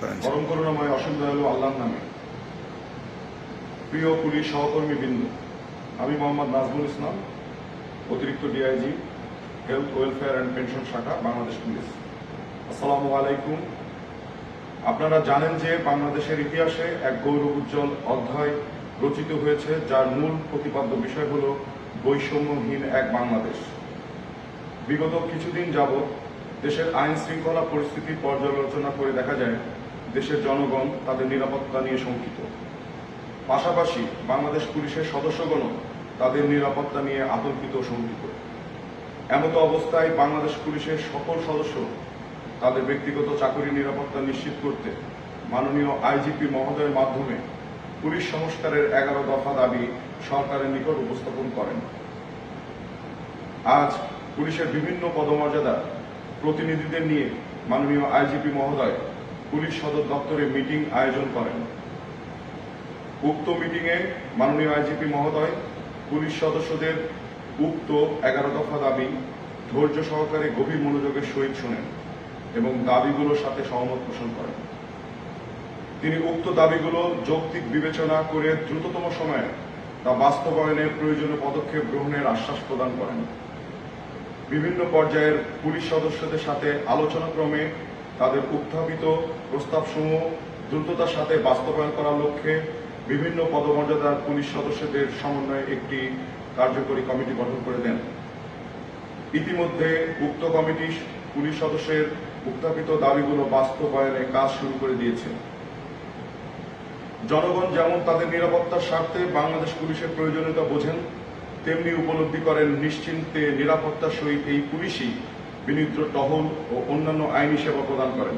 পরম করুণাময় আল্লাহর নামে। প্রিয় পুলিশ সহকর্মী আমি মোহাম্মদ নাজমুল ইসলাম, অতিরিক্ত DIG, health, welfare and pension শাখা, বাংলাদেশ পুলিশ। আসসালামু আলাইকুম। আপনারা জানেন যে বাংলাদেশের ইতিহাসে এক গৌরব উজ্জ্বল অধ্যায় রচিত হয়েছে, যার মূল প্রতিপাদ্য বিষয় হল বৈষম্যহীন এক বাংলাদেশ। বিগত কিছুদিন যাবৎ দেশের আইন শৃঙ্খলা পরিস্থিতি পর্যালোচনা করে দেখা যায় দেশের জনগণ তাদের নিরাপত্তা নিয়ে শঙ্কিত। পাশাপাশি বাংলাদেশ পুলিশের সদস্যগণ তাদের নিরাপত্তা নিয়ে আতঙ্কিত শঙ্কিত। এমত অবস্থায় বাংলাদেশ পুলিশের সকল সদস্য তাদের ব্যক্তিগত চাকরি নিরাপত্তা নিশ্চিত করতে মাননীয় আইজিপি মহোদয়ের মাধ্যমে পুলিশ সংস্কারের এগারো দফা দাবি সরকারের নিকট উপস্থাপন করেন। আজ পুলিশের বিভিন্ন পদমর্যাদা প্রতিনিধিদের নিয়ে মাননীয় আইজিপি মহোদয় পুলিশ সদর দপ্তরে মিটিং আয়োজন করেন। উক্ত মিটিংয়ে মাননীয় আইজিপি মহোদয়, পুলিশ সদস্যদের উক্ত এগারো দফা দাবি ধৈর্য সহকারে গভীর মনোযোগের সহিত শোনেন এবং দাবিগুলোর সাথে সহমত পোষণ করেন। তিনি উক্ত দাবিগুলো যৌক্তিক বিবেচনা করে দ্রুততম সময়ে তা বাস্তবায়নের প্রয়োজনীয় পদক্ষেপ গ্রহণের আশ্বাস প্রদান করেন। বিভিন্ন পর্যায়ের পুলিশ সদস্যদের সাথে আলোচনাক্রমে তাদের উত্থাপিত প্রস্তাবসমূহ দ্রুততার সাথে বাস্তবায়ন করার লক্ষ্যে বিভিন্ন পদমর্যাদার পুলিশ সদস্যদের সমন্বয়ে একটি কার্যকরী কমিটি গঠন করে দেন। ইতিমধ্যে উক্ত কমিটি পুলিশ সদস্যের উত্থাপিত দাবিগুলো বাস্তবায়নে কাজ শুরু করে দিয়েছে। জনগণ যেমন তাদের নিরাপত্তার স্বার্থে বাংলাদেশ পুলিশের প্রয়োজনীয়তা বোঝেন, তেমনি উপলব্ধি করেন নিশ্চিন্তে নিরাপত্তার সহিত এই পুলিশই বিনিদ্র টহল ও অন্যান্য আইনি সেবা প্রদান করেন।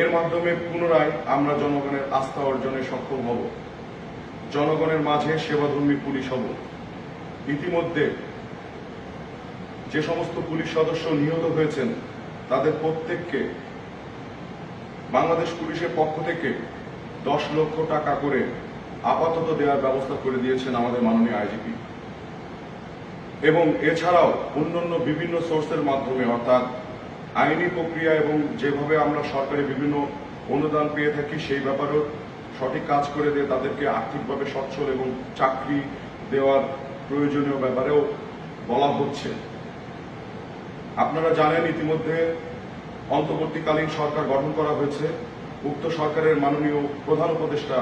এর মাধ্যমে পুনরায় আমরা জনগণের আস্থা অর্জনে সক্ষম হব। জনগণের মাঝে সেবাধর্মী পুলিশ হব। ইতিমধ্যে যে সমস্ত পুলিশ সদস্য নিহত হয়েছেন, তাদের প্রত্যেককে বাংলাদেশ পুলিশের পক্ষ থেকে দশ লক্ষ টাকা করে আপাতত দেওয়ার ব্যবস্থা করে দিয়েছেন আমাদের মাননীয় আইজিপি। এবং এছাড়াও অন্যান্য বিভিন্ন সোর্সের মাধ্যমে, অর্থাৎ আইনি প্রক্রিয়া এবং যেভাবে আমরা সরকারি বিভিন্ন অনুদান পেয়ে থাকি, সেই ব্যাপারেও সঠিক কাজ করে দিয়ে তাদেরকে আর্থিকভাবে সচ্ছল এবং চাকরি দেওয়ার প্রয়োজনীয় ব্যাপারেও বলা হচ্ছে। আপনারা জানেন, ইতিমধ্যে অন্তর্বর্তীকালীন সরকার গঠন করা হয়েছে। উক্ত সরকারের মাননীয় প্রধান উপদেষ্টা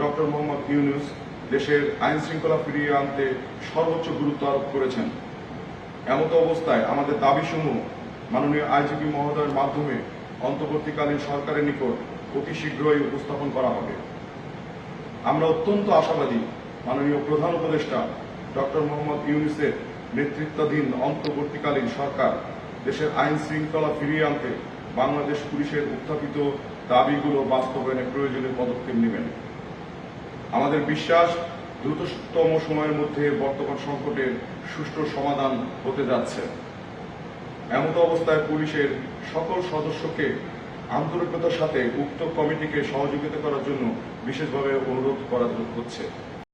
ডক্টর মোহাম্মদ ইউনুস দেশের আইন শৃঙ্খলা ফিরিয়ে আনতে সর্বোচ্চ গুরুত্ব আরোপ করেছেন। এমত অবস্থায় আমাদের দাবিসমূহ মাননীয় আইজিপি মহোদয়ের মাধ্যমে অন্তর্বর্তীকালীন সরকারের নিকট অতি শীঘ্রই উপস্থাপন করা হবে। আমরা অত্যন্ত আশাবাদী মাননীয় প্রধান উপদেষ্টা ডক্টর মোহাম্মদ ইউনুসের নেতৃত্বাধীন অন্তর্বর্তীকালীন সরকার দেশের আইন শৃঙ্খলা ফিরিয়ে আনতে বাংলাদেশ পুলিশের উত্থাপিত দাবিগুলো বাস্তবায়নে প্রয়োজনীয় পদক্ষেপ নেবেন। আমাদের বিশ্বাস দ্রুততম সময়ের মধ্যে বর্তমান সংকটের সুষ্ঠু সমাধান হতে যাচ্ছে। এমত অবস্থায় পুলিশের সকল সদস্যকে আন্তরিকতার সাথে উক্ত কমিটিকে সহযোগিতা করার জন্য বিশেষভাবে অনুরোধ করা হচ্ছে।